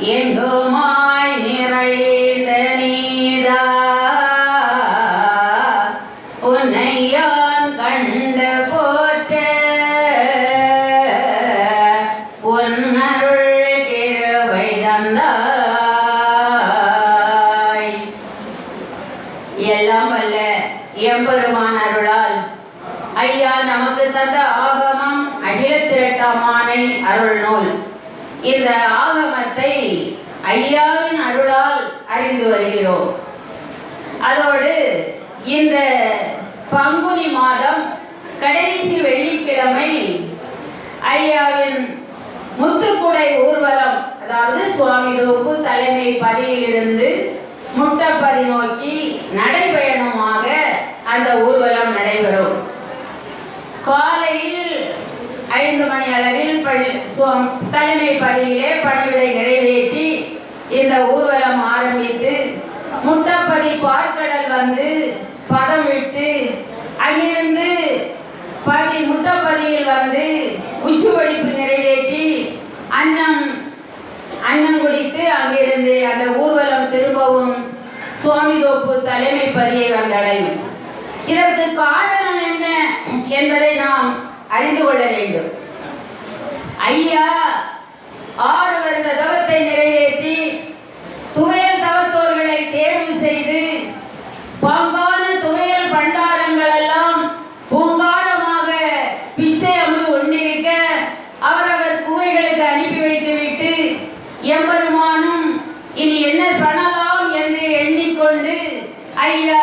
எங்குமாய் நிறைந்த நீதா. உன்னை கண்டு போற்ற உன்னருள் கிருபை தந்தாய். எல்லாம் வல்ல எம்பெருமான் அருளால் ஐயா நமக்கு தந்த ஆகமம் அகில திரட்டமானை அருள் நூல் இந்த ஆகமத்தை ஐயாவின் அருளால் அறிந்து வருகிறோம். அதோடு இந்த பங்குனி மாதம் கடைசி வெள்ளிக்கிழமை ஐயாவின் முத்துக்குடை ஊர்வலம் அதாவது சுவாமி தோப்பு தலைமை பதியிலிருந்து முட்டப்பதி நோக்கி நடைபயணமாக அந்த ஊர்வலம் நடைபெறும். காலையில் ஐந்து மணி அளவில் பள்ளி தலைமை பள்ளியிலே பணிவிடை நிறைவேற்றி இந்த ஊர்வலம் ஆரம்பித்து முட்டப்பதி பார்க்கடல் வந்து பதம் விட்டு அங்கிருந்து பதி முட்டப்பதியில் வந்து உச்சுவடிப்பு நிறைவேற்றி அன்னம் அன்னம் குடித்து அங்கிருந்து அந்த ஊர்வலம் திரும்பவும் சுவாமி தோப்பு தலைமை பதியை வந்தடையும். இதற்கு காரணம் என்ன என்பதை நாம் அறிந்து கொள்ள வேண்டும். ஐயா ஆறு வருட தவத்தை நிறைவேற்றி துவையல் தவத்தோர்களை தேர்வு செய்து பங்கான துவையல் பண்டாரங்கள் எல்லாம் பூங்காரமாக பிச்சை அமுது கொண்டிருக்க அவரவர் கூரைகளுக்கு அனுப்பி வைத்துவிட்டு எம்பெருமானும் இனி என்ன பண்ணலாம் என்று எண்ணிக்கொண்டு ஐயா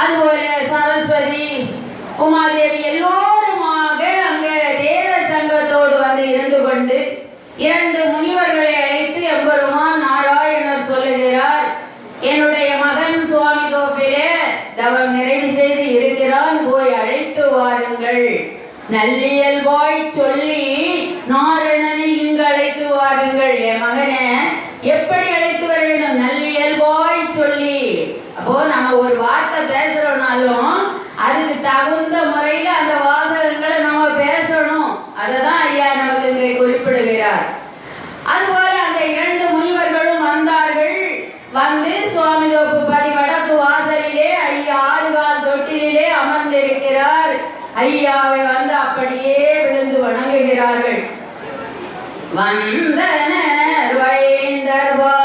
அதுபோல சரஸ்வதி உமாதேவி எல்லோருமாக அங்கே தேவ சங்கத்தோடு வந்து இருந்து கொண்டு இரண்டு முனிவர்களை அழைத்து எம்பெருமான் நாராயணர் சொல்லுகிறார் என்னுடைய மகன் சுவாமி தோப்பிலே தவம் நிறைவு செய்து இருக்கிறான் போய் அழைத்து வாருங்கள். நல்லியல்பாய் சொல்லி நாரணனை இங்கு அழைத்து வாருங்கள். என் மகனே எப்படி அழைத்து வர வேண்டும்? நல்லியல்பாய் சொல்லி அப்போ நம்ம ஒரு வார்த்தை பேசுறோம்னாலும் அதுக்கு தகுந்த முறையில அந்த வாசகங்களை நம்ம பேசணும். அதை தான் ஐயா நமக்கு இங்கே குறிப்பிடுகிறார். அதுபோல அந்த இரண்டு முனிவர்களும் வந்தார்கள். வந்து சுவாமி தோப்பு பதி வடக்கு வாசலிலே ஐயா ஆறுகால் தொட்டிலே அமர்ந்திருக்கிறார். ஐயாவை வந்து அப்படியே விழுந்து வணங்குகிறார்கள். வந்தனர் வைந்தர்வா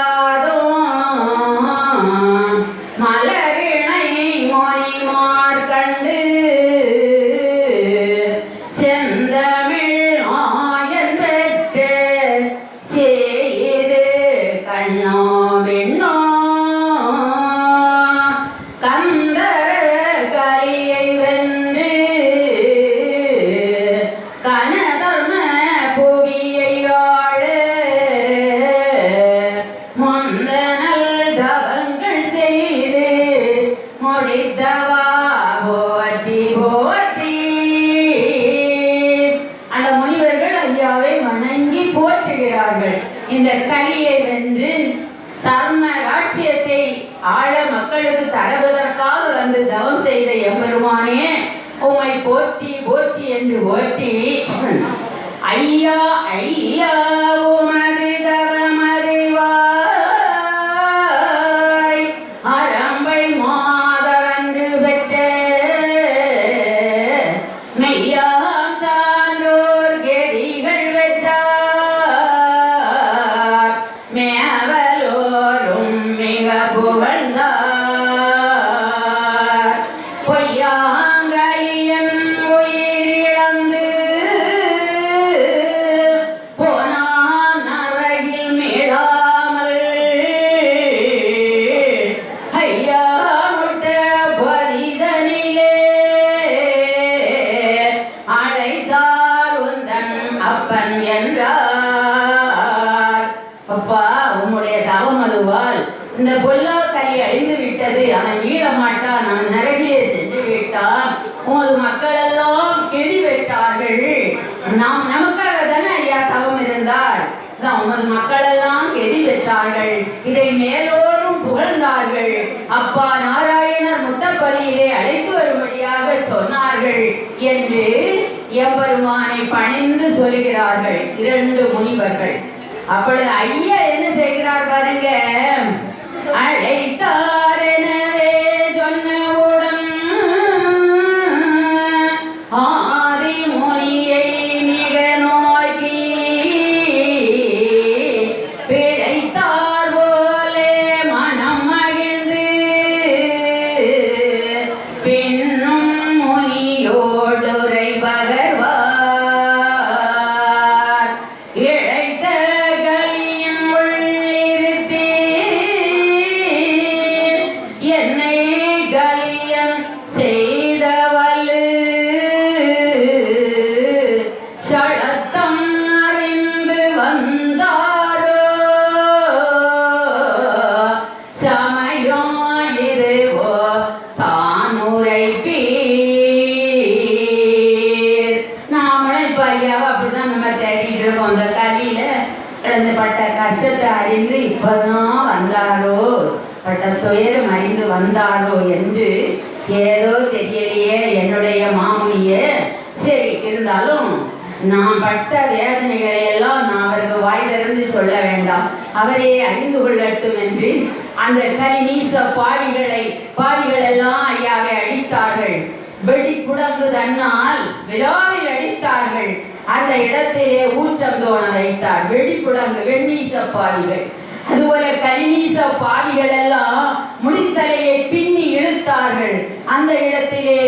இந்த கலியை வென்று தர்ம ராட்சியத்தை ஆழ மக்களுக்கு தரவதற்காக வந்து தவம் செய்த எம்பெருமானே உம்மை போற்றி போற்றி என்று போற்றி ஐயா ஐயா உமது இந்த பொல்லா கலி அழிந்து விட்டது. அவன் மீள மாட்டான் அவன் நரகிலே சென்று விட்டான் உமது மக்கள் எல்லாம் கெதி வெட்டார்கள். நாம் நமக்காக தானே ஐயா தவம் இருந்தார். உமது மக்கள் எல்லாம் கெதி பெற்றார்கள் இதை மேலோரும் புகழ்ந்தார்கள். அப்பா நாராயணர் முட்டப்பதியிலே அழைத்து வரும்படியாக சொன்னார்கள். என்று எம்பெருமானை பணிந்து சொல்கிறார்கள் இரண்டு முனிவர்கள். அப்பொழுது ஐயா என்ன செய்கிறார் பாருங்க. அழைத்தார் இப்பதான் வந்தாரோ பட்ட துயரம் அறிந்து வந்தாரோ என்று ஏதோ தெரியலையே என்னுடைய மாமுனியே. சரி இருந்தாலும் நான் பட்ட வேதனைகளை எல்லாம் நான் அவருக்கு வாய் திறந்து சொல்ல வேண்டாம். அவரே அறிந்து கொள்ளட்டும் என்று அந்த கலிநீச பாவிகளை பாவிகள் எல்லாம் ஐயாவை அடித்தார்கள். வெடி குடங்கு தன்னால் விழாவில் அடித்தார்கள். அந்த இடத்திலே ஊற்றம் தோண வைத்தார். வெடி குடங்கு வெண்ணீச பாவிகள். அதுபோல கலிநீச பாடிகள் எல்லாம் முடித்தலையை பின்னி இழுத்தார்கள். அந்த இடத்திலே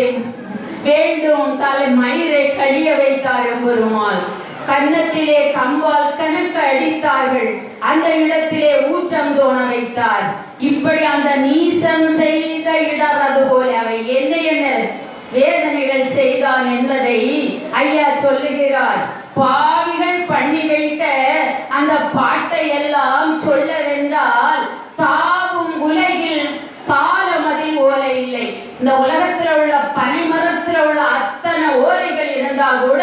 வேண்டும் தலை மயிரை கழிய வைத்தார் எம்பெருமாள். கன்னத்திலே கம்பால் கணக்கு அடித்தார்கள். அந்த இடத்திலே ஊற்றம் தோண வைத்தார். இப்படி அந்த நீசம் செய்த இடர் அதுபோல அவை என்ன என்ன வேதனைகள் செய்தான் என்பதை ஐயா சொல்லுகிறார். பாவிகள் பண்ணி வைத்த அந்த பாட்டை எல்லாம் சொல்லவென்றால் தாவும் உலகில் தாளமதில் ஓலை இல்லை. இந்த உலகத்தில் உள்ள பனிமரத்தில் உள்ள அத்தனை ஓலைகள் இருந்தால் கூட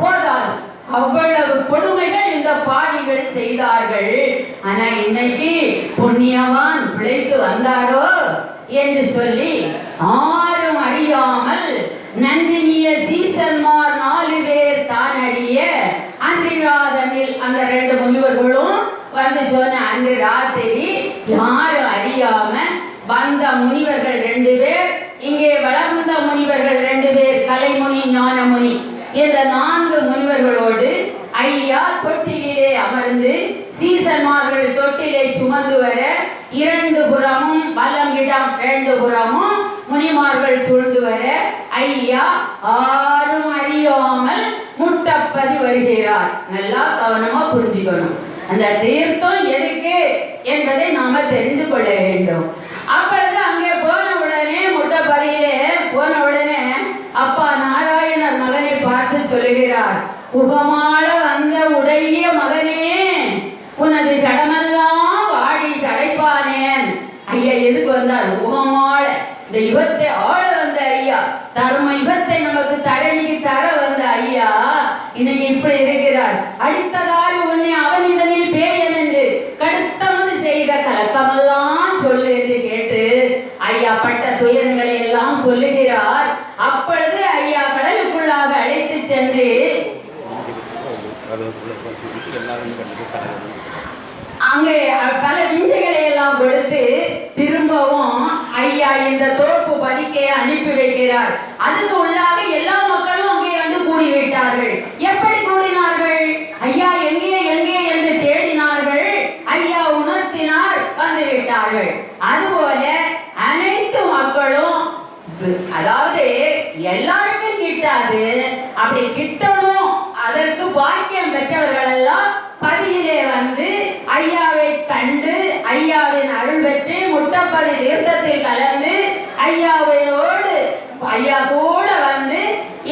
போதாது. அவ்வளவு கொடுமைகள் இந்த பாவிகள் செய்தார்கள். ஆனா இன்னைக்கு புண்ணியவான் பிழைத்து வந்தாரோ என்று சொல்லி ஆரும் அறியாமல் நன்றினிய சீசன்மார் நாலு பேர் தான் அறிய அன்றிராதனில் அந்த ரெண்டு முனிவர்களும் வந்து சொன்ன அன்று ராத்திரி யாரும் அறியாம வந்த முனிவர்கள் ரெண்டு பேர் இங்கே வளர்ந்த முனிவர்கள் ரெண்டு பேர் கலைமுனி ஞானமுனி. இந்த நான்கு முனிவர்களோடு ஐயா தொட்டிலே அமர்ந்து சீசன்மார்கள் தொட்டிலே சுமந்து வர இரண்டு புறமும் வலம் இடம் ரெண்டு புறமும் முனிமார்கள் சூழ்ந்து வர ஐயா ஆரும் அறியாமல் கூட்டப்பதி வருகிறார். நல்லா கவனமா புரிஞ்சுக்கணும். அந்த தீர்த்தம் எதுக்கு என்பதை நாம தெரிந்து கொள்ள வேண்டும். அப்பொழுது அங்கே போன உடனே முட்டப்பதியிலே போன உடனே அப்பா நாராயணர் மகனை பார்த்து சொல்லுகிறார் உபமாட வந்த உடைய மகனே உனது சடம் ஐயா எதுக்கு வந்தார் உகமாட இந்த யுகத்தை ஆள வந்த ஐயா தர்ம யுகத்தை நமக்கு தடனிக்கு தர வந்த ஐயா இன்னைக்கு இப்படி இருக்கிறார் அடித்ததால் உன்னை அவனிதனில் பேயன் என்று கடுத்தவன் செய்த கலக்கமெல்லாம் சொல்லு என்று கேட்டு ஐயா பட்ட துயரங்களை எல்லாம் சொல்லுகிறார் அப்பொழுது ஐயா கடலுக்குள்ளாக அழைத்து சென்று அங்கே பல விஞ்சைகளை எல்லாம் கொடுத்து திரும்பவும் ஐயா இந்த தோப்பு படிக்கையை அனுப்பி வைக்கிறார். அதுக்கு உள்ளாக எல்லா மக்களும் அங்கே வந்து கூடிவிட்டார்கள். எப்படி கூடினார்கள்? ஐயா எங்கே எங்கே என்று தேடினார்கள். ஐயா உணர்த்தினார் வந்து விட்டார்கள் அதுபோல அனைத்து மக்களும் அதாவது எல்லாருக்கும் கிட்டாது. அப்படி கிட்டணும். அதற்கு பாக்கியம் பெற்றவர்கள் எல்லாம் பதியிலே வந்து ஐயாவை கண்டு ஐயாவின் அருள் பெற்று முட்டப்பதி தீர்த்தத்தில் கலந்து ஐயாவையோடு ஐயா கூட வந்து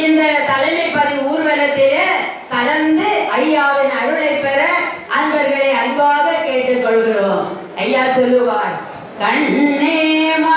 இந்த தலைமை பதி ஊர்வலத்திலே கலந்து ஐயாவின் அருளை பெற அன்பர்களை அன்பாக கேட்டுக்கொள்கிறோம். ஐயா சொல்லுவார் கண்ணே மா